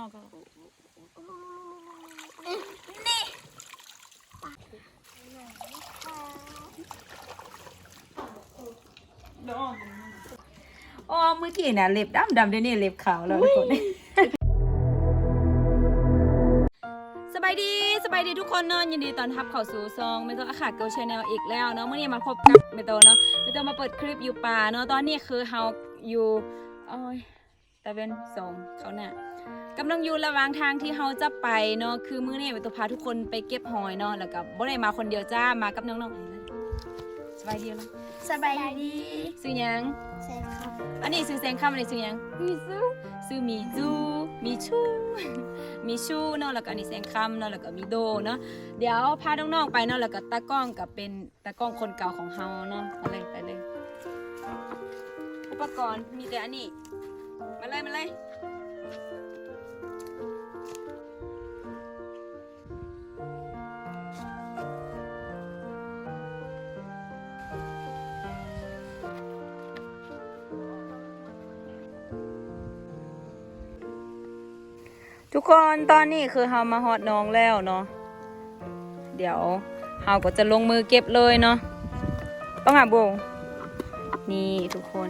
เอาก็อ๋อเมื่อกี้น่ะเล็บดำดำเดี๋ยวนี้เล็บขาวแล้วทุกคนสบายดีสบายดีทุกคนเนาะยินดีตอนทับเข้าสู่ซองเมโตอาขาดเกิลชาแนลอีกแล้วเนาะเมื่อนี้มาพบกับเมโตเนาะเมโตมาเปิดคลิปอยู่ป่าเนาะตอนนี้คือเฮาอยู่โอ้ยตะเวนสองเขาเนี่ย กำลังอยู่ระหว่างทางที่เฮาจะไปเนาะคือมื้อนี้เมโตพาทุกคนไปเก็บหอยเนาะแล้วก็บ่ได้มาคนเดียวจ้ามากับน้องๆสบายดีเนาะสบายดีซื้อหยังใช่ครับอันนี้ซื้อแซงคำอันนี้ซื้อหยังมีซื้อซื้อมีจูมีชูมีชูเนาะแล้วก็อันนี้แซงคำเนาะแล้วก็มีโดเนาะเดี๋ยวพาน้องๆไปเนาะแล้วก็ตากล้องกับเป็นตากล้องคนเก่าของเฮาเนาะมาเลยไปเลยอุปกรณ์มีแต่อันนี้มาเลยมาเลย คนตอนนี้คือเฮามาฮอดน้องแล้วเนาะเดี๋ยวเฮาก็จะลงมือเก็บเลยเนาะต้องหาโบนี่ทุกคน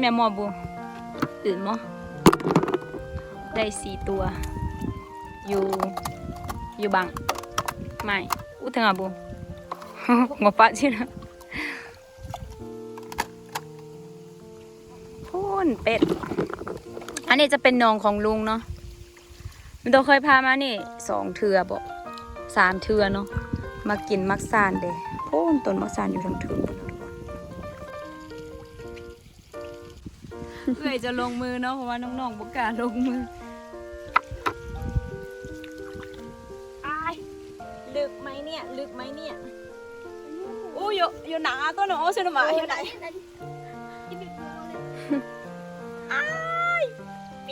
แม่หมอบูตื่นมอได้สี่ตัว อยู่อยู่บังไม่อุทงอาบูงอปะชินะพูนเป็ด อันนี้จะเป็นนองของลุงเนาะมันตัวเคยพามานี่สองเทือบอกสามเทือเนาะมากินมักซานเด้พูนต้นมักซานอยู่ทั้งเทือเพื่อจะลงมือเนาะเพราะว่าน้องๆบุกล้าลงมืออายลึกไหมเนี่ย ลึกไหมเนี่ยโอ้ยอยู่หนาก็เนาะใช่ไหมอยู่ไหน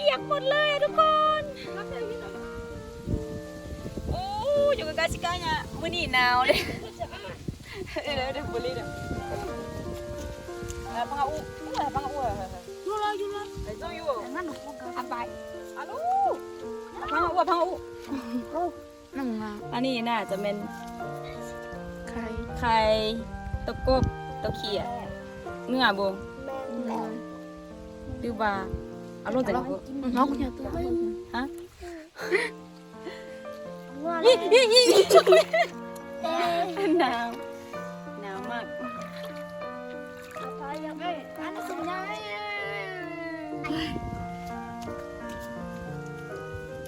ปียกหมดเลยทุกคนโอ้อยู่กับกาซิก้าเนี่ยมื้อนี้หนาวเลยเดี๋ยวเดี๋ยวบุรีเดี๋ยวเออพังอู้อู้อะไรพังอู้อะไรยูโรยูโรไอ้เจ้าอยู่นั่นหนูอับไปฮัลโหลพังอ้วพังอู้นั่งมาอันนี้น่าจะเป็นใครไข่ตะกบตะเขียดเนื้อบ่หรือว่าเงแต่ละบ่น้งคุณอยา กตัวฮะว่ายี่ยี่ยี่เอ๊ะหนาวหนาวมาก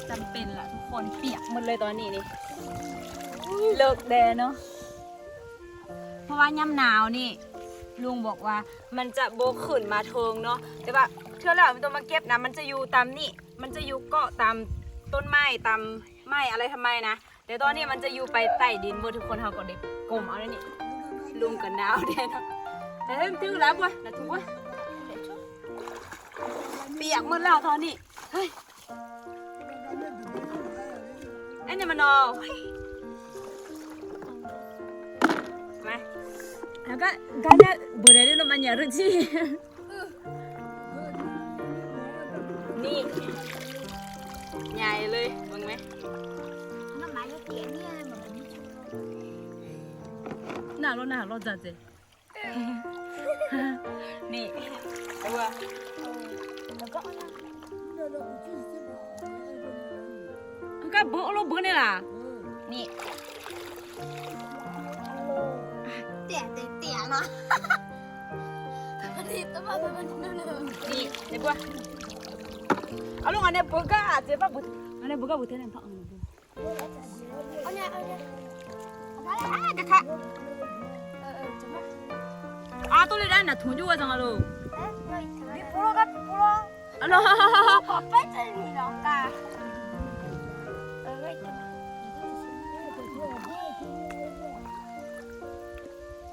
จำเป็นล่ะทุกคนเปียกหมดเลยตอนนี้นี่เลิกแดดเนาะเพราะว่าย่ำหนาวนี่ ลุงบอกว่ามันจะโบกขึ้นมาเทิงเนาะแต่ว่าเทื่อแล้วมันต้องมาเก็บนะมันจะอยู่ตามนี่มันจะอยู่เกาะตามต้นไม้ตามไม้อะไรทำไมนะแต่ตอนนี้มันจะอยู่ไปใต้ดินเบอทุกคนเขาก็เด็กกลมเอาแล้วนี่ลุงกันหนาวเด้เนาะแต่เฮ้ยมันตื้อแล้ววะนะทุกวะเปียกหมดแล้วตอนนี้เฮ้ยไอ้เนี่ยมันนอ Agak gana boleh dia nak banyak rezeki. Ni. ใหญ่เลยมึงไหมน้ำลายเตี้ยเนี่ยเหมือนที่ชูหน้ารถหน้ารถจัด เจนี่ไอ้ว่าแล้วก็มันก็เบิ้งเราเบิ้งนี่ล่ะนี่เตี้ยเตี้ยเตี้ยนะอันนี้ตัวมันเ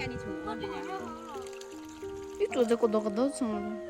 าวเลยตอนนี้ห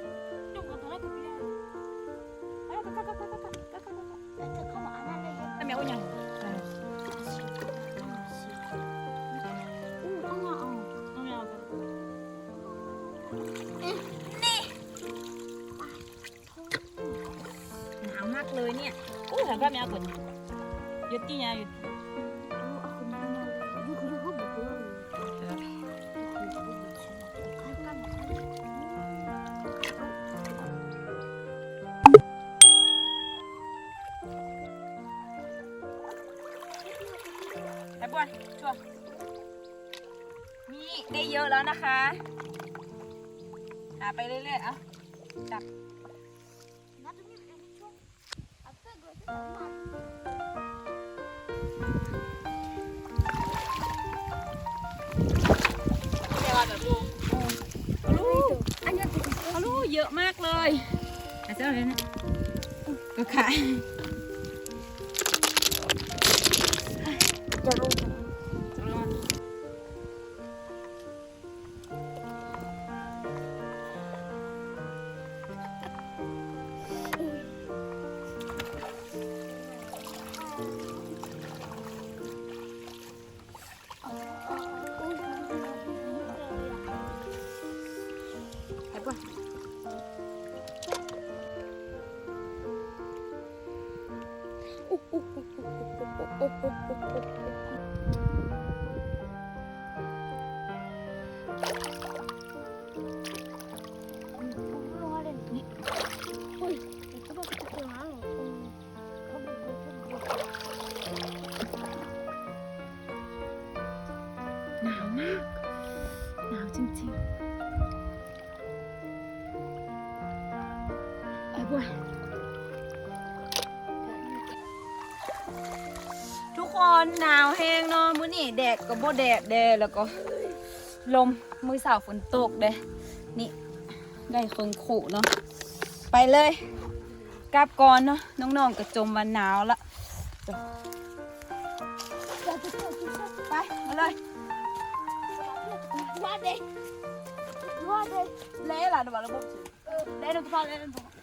าไปเรื่อยๆ เอาจับเดี๋ยวแบบดูลูกอันนี้ลูกเยอะมากเลยอาจจะอะไรนะก็ขาย หน ทุกคนหนาวแห้งเนาะมื้อนี้แดดก็บ่แดดแดดแล้วก็ ลมมือสาวฝนตกเด้นี่ได้เคิงขู่เนาะไปเลยกลับก่อนเนาะน้องๆก็จมวันหนาวละไปมาเลยว่าเด็กว่าเด็กเละล่ะเดี๋ยวบอกระบบสิเละเดี๋ยวทุกคนเละเดี๋ยวทุกคน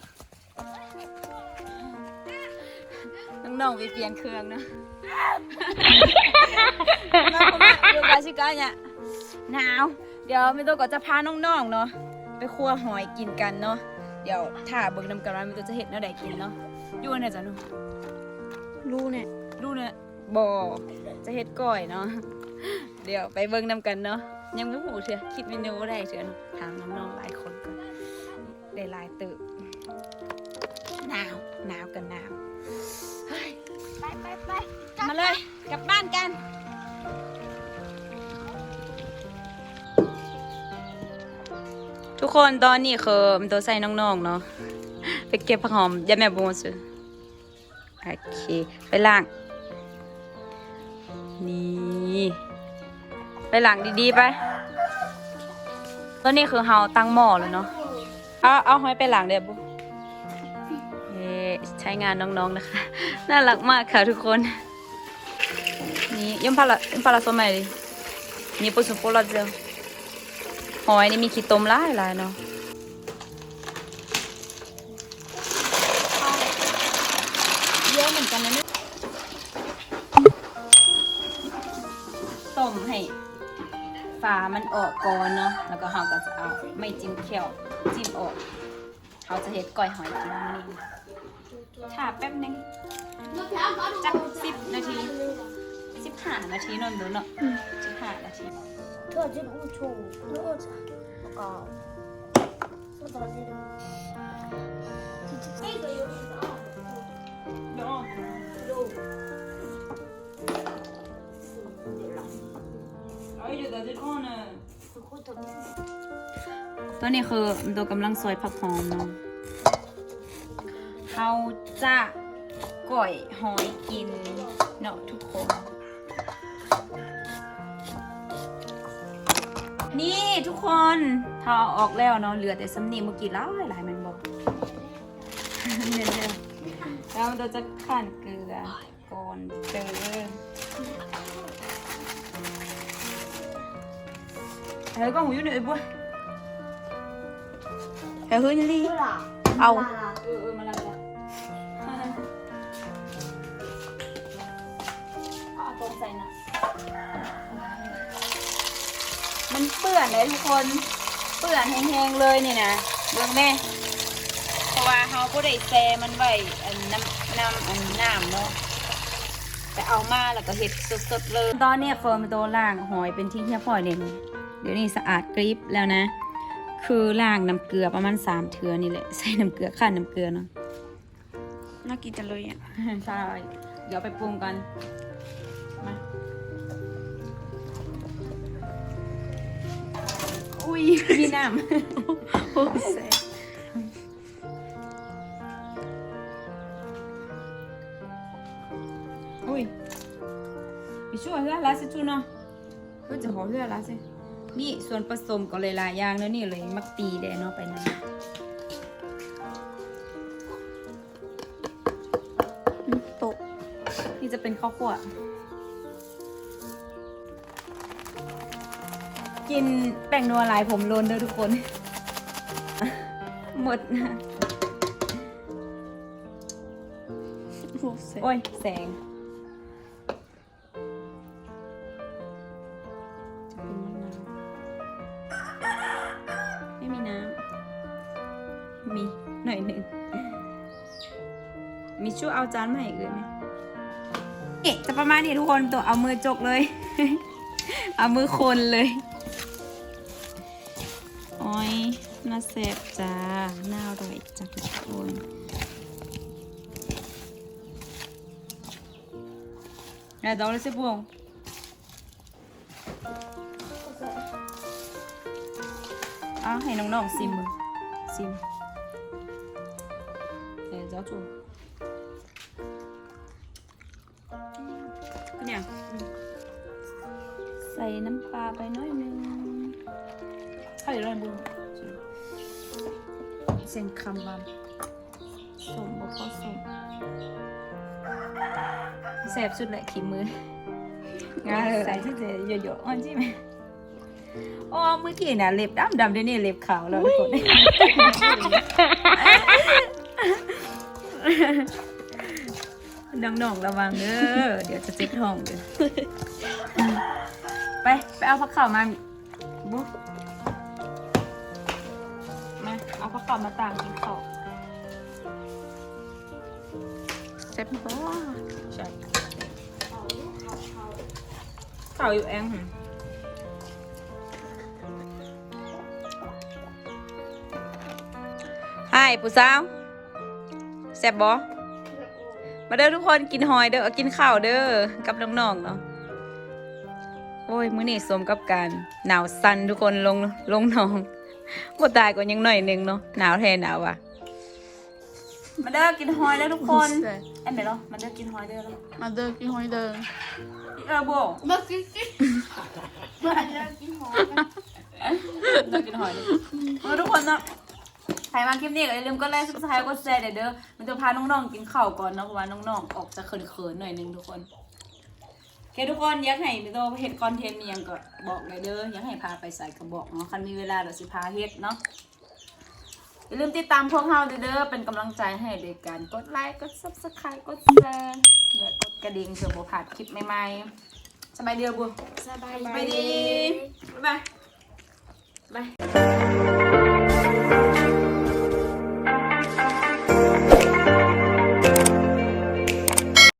น้องๆไปเปลี่ยนเครื่องนะมาเข้ามาดูกาชิกาเนี่ยหนาว เดี๋ยวมิโตะก็จะพาน้องๆเนาะไปคั่วหอยกินกันเนาะเดี๋ยวถ้าเบิ่งนำกันว่ามิโตะจะเห็ดแนวใดกินเนาะอยู่อันไหนจ้ะหนูรู้เนี่ยดูเนี่ยบ่จะเฮ็ดก้อยเนาะเดี๋ยวไปเบิ่งนำกันเนาะยังไม่หูเถอะคิดเมนูบ่ได้เถอะเนาะถามน้องๆหลายคนก่อนได้หลายตึกหนาวหนาวกันหนา มาเลย กลับบ้านกัน ทุกคนตอนนี้คือมันตัวใส่น้องๆเนาะไปเก็บผักหอมยาแม่บูมซื้อโอเค ไปล้าง นี่ ไปล้างดีๆไปตอนนี้คือเฮาตั้งหม้อแล้วเนาะเอาเอาหอยไปล้างเดี๋ยวบุเอ๊ใช้งานน้องๆนะคะ น่ารักมากค่ะทุกคน นี่ยมพาละยมพาละสมัยดินี่ปุสุปุระเจียวหอยนี่มีขี้ต้มหลายหลายเนาะเยอะเหมือนกันนะเนี่ยต้มให้ฝามันออกก่อนเนาะแล้วก็เราก็จะเอาไม่จิ้มเขียวจิ้มออกเราจะเฮ็ดก้อยหอยกินนี้ถ้าแป๊บนึงจักสิบนาที สิบห้านาทีนนดูเนาะสิบห้านาที เธอจะกูชูรู้จ้ะก็说到这个，这个有点大。 เนาะ 肉， เอาอยู่แต่จะอ้อนอ่ะ 或者 ตัวนี้คือมันตัวกำลังซอยผักหอมเนาะเขาจะก่อยหอยกินเนาะทุกคน นี่ทุกคนถ้าเอาออกแล้วเนาะเหลือแต่สำนีเมื่อกี้หลายหลายมันบอกเร็วๆแล้วเราจะขันเกลือก่อนเจอเฮ้ยก็หูอยู่หนึ่งบัว Hãy hứa đi เพื่อหรอเอาลล่ะเออเออมาแล้วจ้ะเอาตรงใส่นะ เปื้อนเลยทุกคน เปื้อนแห้งๆเลยนี่นะเบิ่งแม่เพราะว่าเขาก็ได้แซ่มันไว้อันน้ำน้ำอันน้ำเนาะแต่เอามาแล้วก็เห็ดสดๆเลย ตอนเนี้ยเฟิร์มตัวล่างหอยเป็นที่เรียบร้อยเนี่ยเดี๋ยวนี้สะอาดกริบแล้วนะ คือล่างน้ำเกลือประมาณสามเทือนี่แหละใส่น้ำเกลือขั้นน้ำเกลือเนาะ Nó kì trả lời ạ ใช่เดี๋ยวไปปรุงกัน อุ้ยมีน้ Ôi xe ำอุ้ยมีช่วยเพื่อลาสิจูเนาะเพื่อจะขอเพื่อลาสินี่ส่วนผสมก็เลยหลายอย่างแล้วนี่เลยมักตีแดเนาะไปนะ Tổ นี่จะเป็นข้าวคั่ว กินแป้งนัวลายผมโลนเด้อทุกคน หมดนะ Ôi xe โอ้ย แสงจะเป็นมะนาวไม่มีน้ำ มีหน่อยหนึ่ง มีช่วยเอาจานมาให้อีกเลยไหมเอ๊ะจะประมาณนี้ทุกคนตัวเอามือจกเลย เอามือคนเลยาเสพจ้าน่าอร่อยจ้าทุกคนอะดองเลยสิบวงเอาให้น้องๆซิมมืซิม คำวันสมบ่พอสมแสบสุดแหละขีมืองานใส่ที่จะเยอะๆอ่อนใช่ไหมอ๋อเมื่อกี้น่ะเล็บดำดำๆเดี๋ยวนี้เล็บขาวแล้วทุกคนน้องๆระวังเด้อเดี๋ยวจะเจ็บท้องเด้อไป ไปเอาผักข่าวมาบุ๊ มาเอาผักข่าวมาต่างกินข้าว Xếp bó ใช่ข่าวอยู่เองหืมไอ้ผู้สาวแซ่บบ่มาเด้อทุกคนกินหอยเด้อเอากินข้าวเด้อกับน้องๆเนาะโอ้ยมื้อนี้สมกับการหนาวสั่นทุกคนลงลงหนอง บ่ตายก็ยังหน่อยหนึงเนาะหนาวแท้หนาวว่ะมาเด้อกินหอยแล้วทุกคน Xe เอ็นเดี๋ยวเรามาเด้อกินหอยเด้อแล้ว Mà đưa cái hôi đơn เออโบเมื่อกี้กินเมื่อกี้กินหอมกันเด้อกินหอยเด้อเออทุกคนเนาะใครมาคลิปนี้ก็อย่าลืมกดไลค์ซับสไครต์กดแชร์เด้อเด้อมันจะพาน้องๆกินข้าวก่อนเนาะเพราะว่าน้องๆออกจะเขินๆหน่อยนึงทุกคนโอ เคทุกคนอยากให้พี่โตเฮ็ดคอนเทนต์อิหยังก็บอกเลยเด้ออยากให้พาไปใส่กระบอกเนาะคันมีเวลาเดี๋ยวสิพาเฮ็ดเนาะอย่าลืมติดตามพวกเราเด้อเป็นกำลังใจให้โดยการกดไลค์กด Subscribe กดแชร์และกดกระดิ่งเพื่อบ่พลาดคลิปใหม่ๆสบายดีบ่สบายสบายดีบ๊ายบายบ๊ายบาย